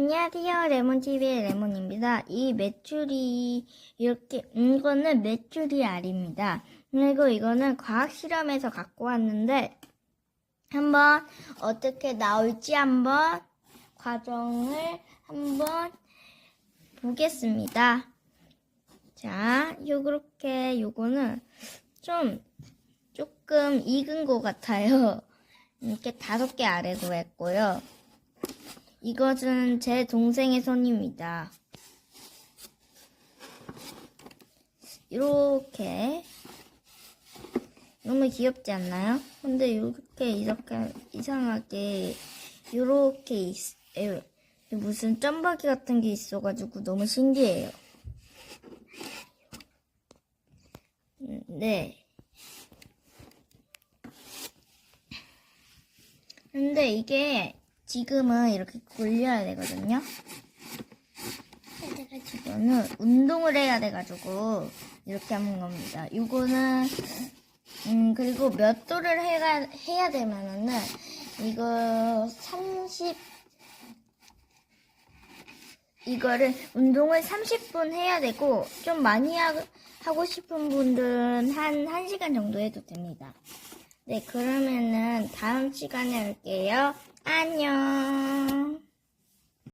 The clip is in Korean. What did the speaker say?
안녕하세요. 레몬TV의 레몬입니다. 이 메추리, 이렇게, 이거는 메추리 알입니다. 그리고 이거는 과학 실험에서 갖고 왔는데, 한번 어떻게 나올지 한번 과정을 한번 보겠습니다. 자, 요렇게, 요거는 좀, 조금 익은 것 같아요. 이렇게 다섯 개 아래로 했고요. 이것은 제 동생의 손입니다. 이렇게 너무 귀엽지 않나요? 근데 이렇게 이렇게 이상하게 이렇게 있, 에, 무슨 점박이 같은 게 있어가지고 너무 신기해요. 음, 네. 근데 이게 지금은 이렇게 굴려야 되거든요. 이거는 운동을 해야 돼가지고 이렇게 하는 겁니다. 이거는 음 그리고 몇 도를 해야 해야 되면은 이거 30 이거를 운동을 30분 해야 되고 좀 많이 하, 하고 싶은 분들은 한 1시간 정도 해도 됩니다. 네, 그러면은 다음 시간에 올게요. 안녕.